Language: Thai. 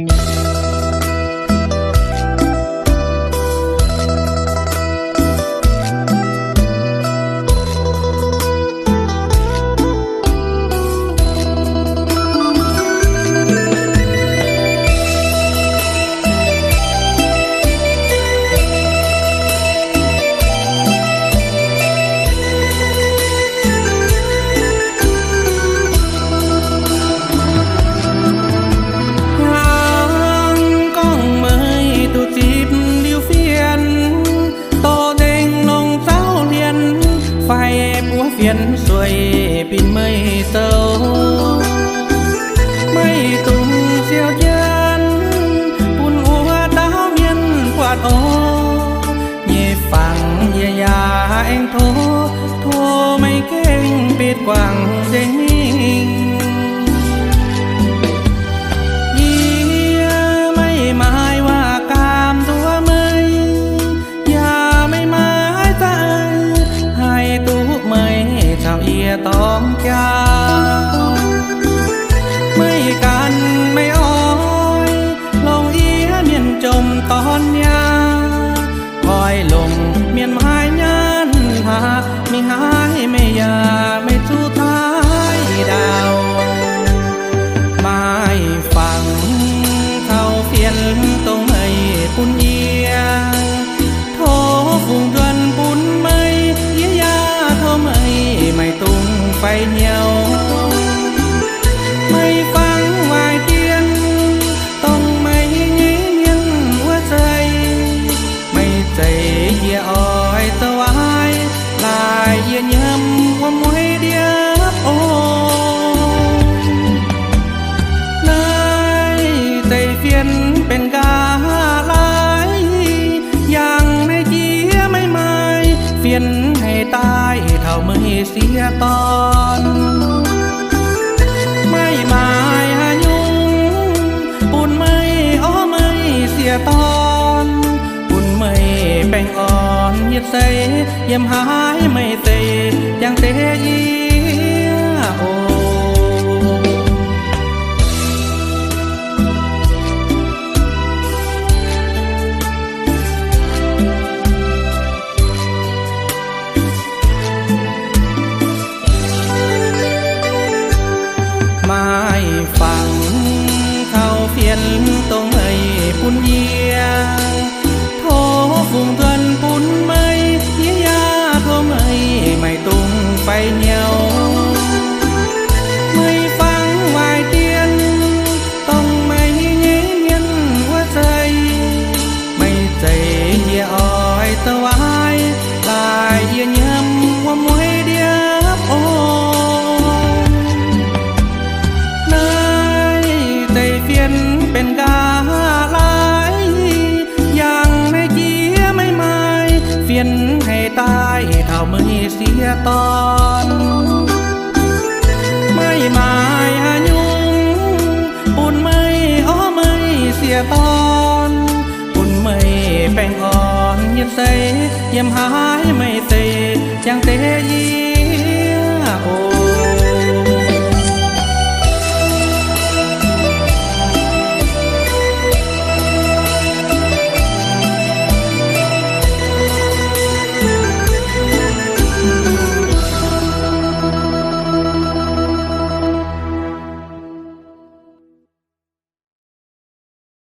you phiền xuôi pin mây sâu mây tung siêu chân buồn hoa táo nhân quạt ô. Nhẹ phẳng nhẹ nhà anh thố, thua mấy kênh biết quảng đình ของเจ้า ไม่กันไม่ tay nhau mây vắng ngoài tiên, tông mây nhí nhân quá dây mây dày dẻo วียนให้ตายเท่ามือเสียตอน ไม่มายหายุงปุ่นไม่อ้อไม่เสียตอนปุ่นไม่แป้งอ่อนเย็ดใสเยี่ยมหายไม่เตยังเตยี N เสียตอน ไม่หมายอายุปุ่นไม่หอมไม่เสียตอนปุ่นไม่แป้งอ่อนเย็นใสเยี่ยมหายไม่เตยังเตยี